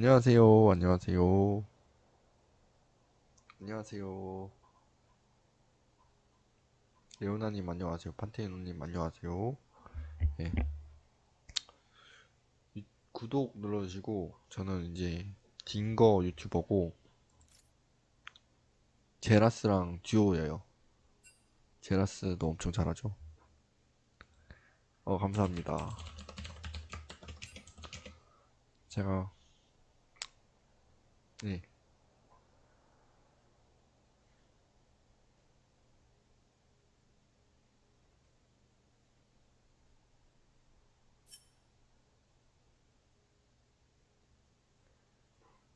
안녕하세요. 안녕하세요. 안녕하세요. 레오나님 안녕하세요. 판테이노님 안녕하세요. 예. 이- 구독 눌러주시고 저는 이제 딩거 유튜버고 제라스랑 듀오예요. 제라스도 엄청 잘하죠. 어 감사합니다. 제가 네.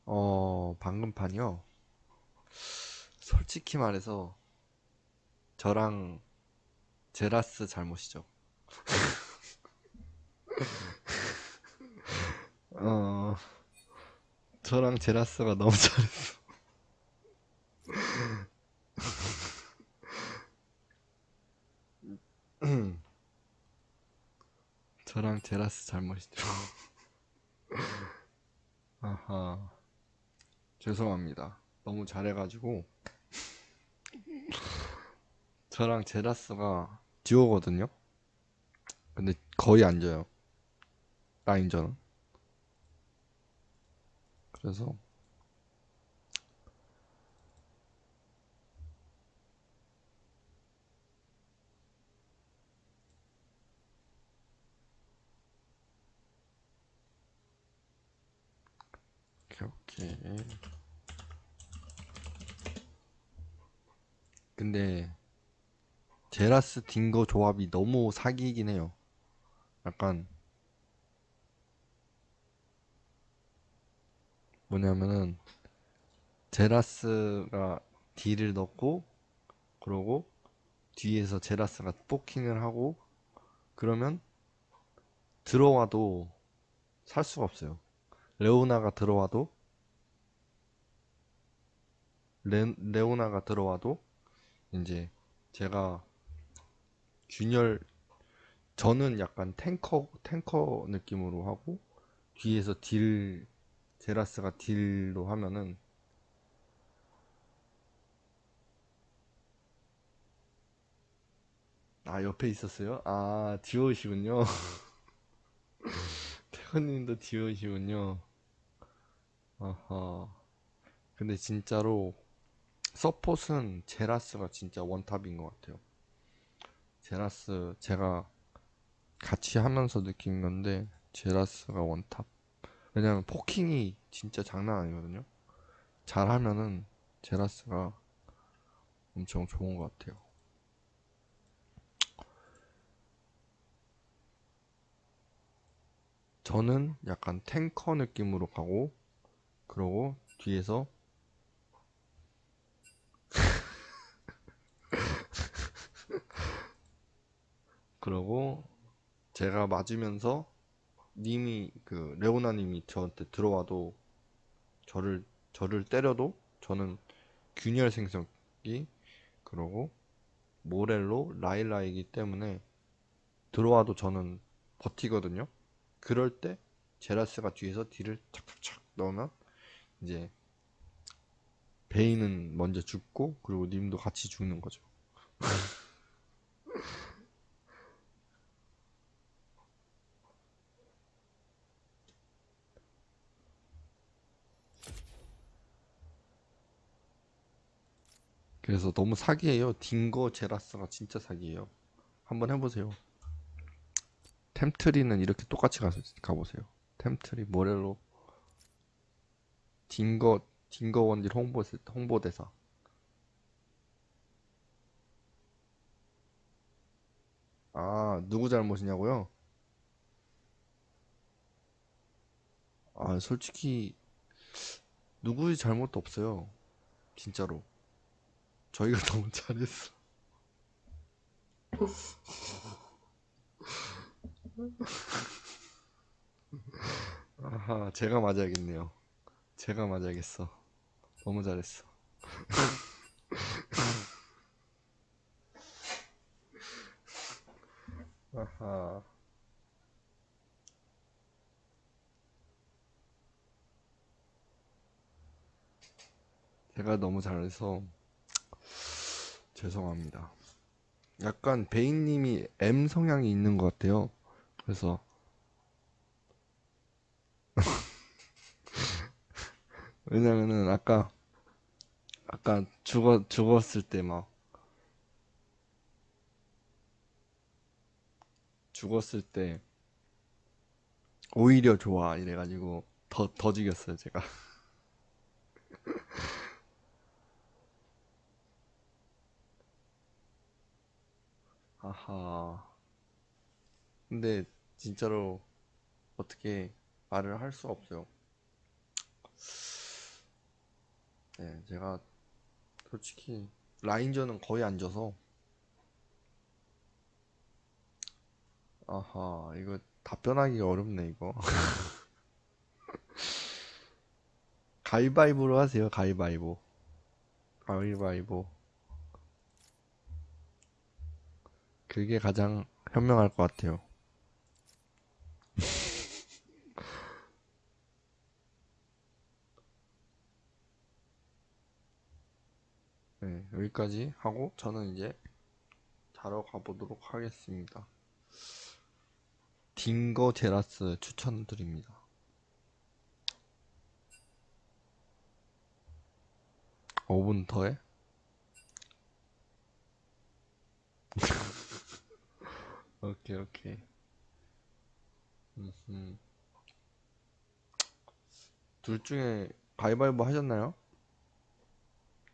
어, 방금 판이요. 솔직히 말해서 저랑 제라스 잘못이죠. 어, 저랑 제라스가 너무 잘했어. 저랑 제라스 잘못이죠. 아하, 죄송합니다. 너무 잘해가지고 저랑 제라스가 듀오거든요. 근데 거의 안 져요. 라인전은. 그래서 오케이. 근데 제라스 딩거 조합이 너무 사기이긴 해요. 약간 뭐냐면은 제라스가 딜을 넣고 그러고 뒤에서 제라스가 포킹을 하고 그러면 들어와도 살 수가 없어요. 레오나가 들어와도 레, 레오나가 들어와도 이제 제가 균열 저는 약간 탱커 탱커 느낌으로 하고 뒤에서 딜 제라스가 딜로 하면은 아 옆에 있었어요? 아 듀오이시군요. 태건님도 듀오이시군요. 아하. 근데 진짜로 서폿은 제라스가 진짜 원탑인 것 같아요. 제라스 제가 같이 하면서 느낀 건데 제라스가 원탑. 왜냐면 포킹이 진짜 장난 아니거든요. 잘하면은 제라스가 엄청 좋은 것 같아요. 저는 약간 탱커 느낌으로 가고 그러고 뒤에서 그러고 제가 맞으면서 님이 그 레오나 님이 저한테 들어와도 저를 저를 때려도 저는 균열 생성기 그러고 모렐로 라일라이기 때문에 들어와도 저는 버티거든요. 그럴 때 제라스가 뒤에서 딜을 착착착 넣으면 이제 베인은 먼저 죽고 그리고 님도 같이 죽는 거죠. 그래서 너무 사기예요. 딩거 제라스가 진짜 사기예요. 한번 해보세요. 템트리는 이렇게 똑같이 가, 가보세요. 템트리 모렐로 딩거 딩거 원딜 홍보 홍보대사. 아 누구 잘못이냐고요? 아 솔직히 누구의 잘못도 없어요. 진짜로. 저희가 너무 잘했어. 아하, 제가 맞아야겠네요. 제가 맞아야겠어. 너무 잘했어. 아하. 제가 너무 잘해서 죄송합니다. 약간 베인님이 M 성향이 있는 것 같아요. 그래서 왜냐면은 아까 아까 죽어 죽었을 때 막 죽었을 때 오히려 좋아 이래가지고 더 더 죽였어요 제가. 아하. 근데 진짜로 어떻게 말을 할 수 없어요. 네, 제가 솔직히 라인전은 거의 안 져서 아하, 이거 답변하기가 어렵네, 이거. 가위바위보로 하세요, 가위바위보. 가위바위보. 그게 가장 현명할 것 같아요. 네, 여기까지 하고 저는 이제 자러 가보도록 하겠습니다. 딩거 제라스 추천드립니다. 오분 더해? 오케이, 오케이. 둘 중에 가위바위보 하셨나요?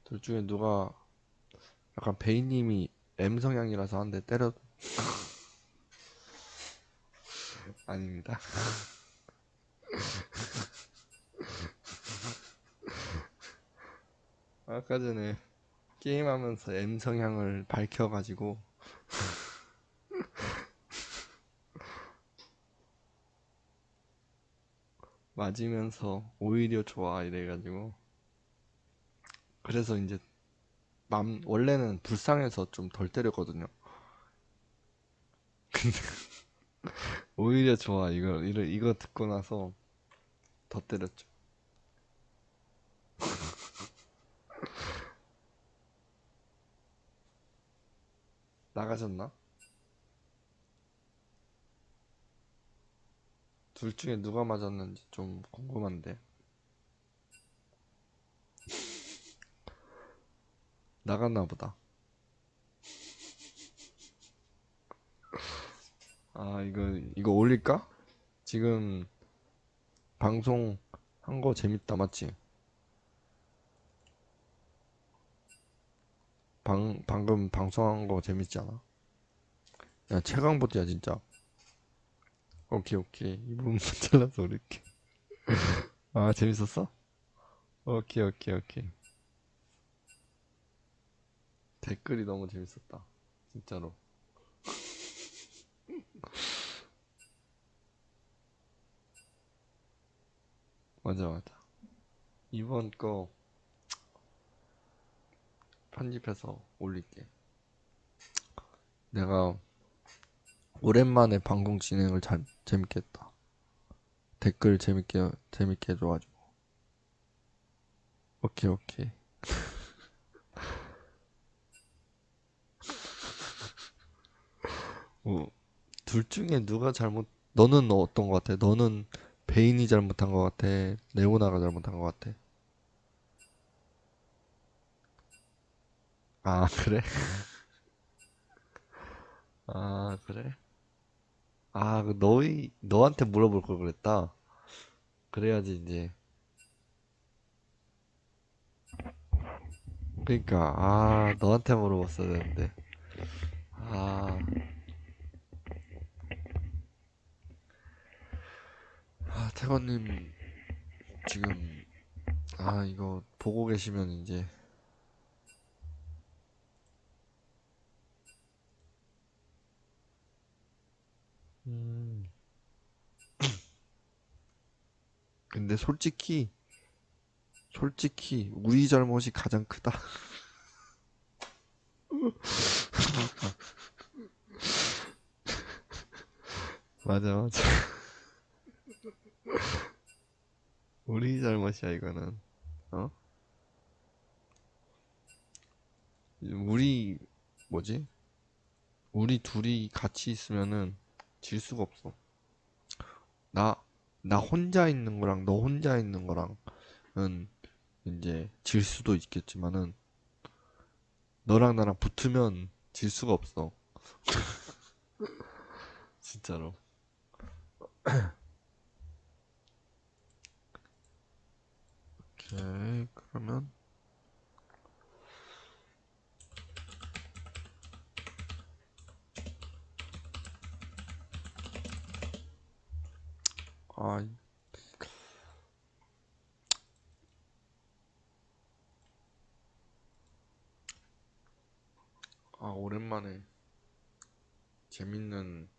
둘 중에 누가 약간 베이님이 M 성향이라서 한 대 때려 아닙니다. 아까 전에 게임하면서 M 성향을 밝혀가지고 맞으면서 오히려 좋아 이래가지고 그래서 이제 맘 원래는 불쌍해서 좀 덜 때렸거든요. 근데 오히려 좋아 이거 이거 이거 듣고 나서 더 때렸죠. 나가셨나? 둘 중에 누가 맞았는지 좀 궁금한데. 나갔나 보다. 아, 이거, 이거 올릴까? 지금 방송 한 거 재밌다, 맞지? 방, 방금 방송한 거 재밌지 않아? 야, 최강 보트야, 진짜. 오케이, 오케이. 이 부분만 잘라서 올릴게. 아, 재밌었어? 오케이, 오케이, 오케이. 댓글이 너무 재밌었다. 진짜로. 맞아, 맞아. 이번 거 편집해서 올릴게. 내가 오랜만에 방송 진행을 잘, 재밌게 했다. 댓글 재밌게, 재밌게 해줘가지고. 오케이, 오케이. 어, 둘 중에 누가 잘못, 너는 어떤 것 같아? 너는 베인이 잘못한 것 같아? 레오나가 잘못한 것 같아? 아, 그래? 아, 그래? 아, 그 너희, 너한테 물어볼 걸 그랬다. 그래야지, 이제. 그니까, 아, 너한테 물어봤어야 되는데. 아, 아, 태건님, 지금, 아, 이거 보고 계시면 이제, 음, 근데 솔직히, 솔직히, 우리 잘못이 가장 크다. 맞아, 맞아. 우리 잘못이야, 이거는. 어? 우리 뭐지? 우리 둘이 같이 있으면은 질 수가 없어. 나, 나 혼자 있는 거랑 너 혼자 있는 거랑은 이제 질 수도 있겠지만은 너랑 나랑 붙으면 질 수가 없어. 진짜로. 오케이, 그러면 아, 아, 오랜만에 재밌는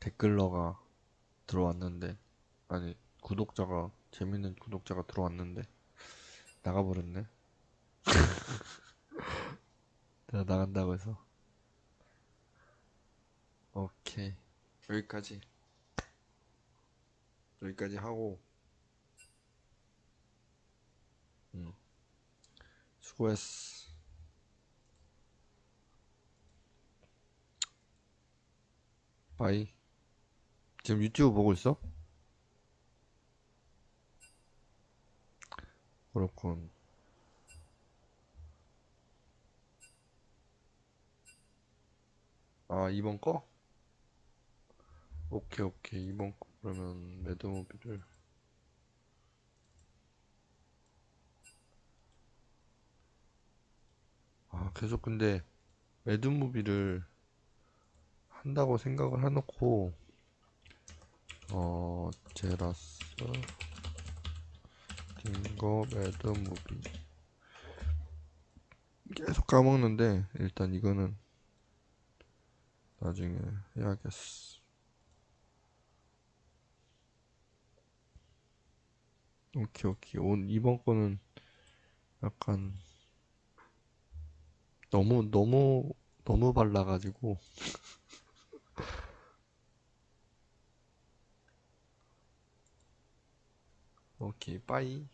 댓글러가 들어왔는데, 아니, 구독자가, 재밌는 구독자가 들어왔는데, 나가버렸네. 내가 나간다고 해서. 오케이. 여기까지. 여기까지 하고, 음, 수고했어. 바이. 지금 유튜브 보고 있어? 그렇군. 아, 이번 거? 오케이, 오케이. 이번 거 그러면 매드무비를. 아, 계속 근데 매드무비를 한다고 생각을 해놓고, 어, 제라스, 딩거, 매드무비. 계속 까먹는데, 일단 이거는 나중에 해야겠어. 오케이, 오케이. 온, 이번 거는 약간 너무, 너무, 너무 발라가지고. 오케이, 빠이.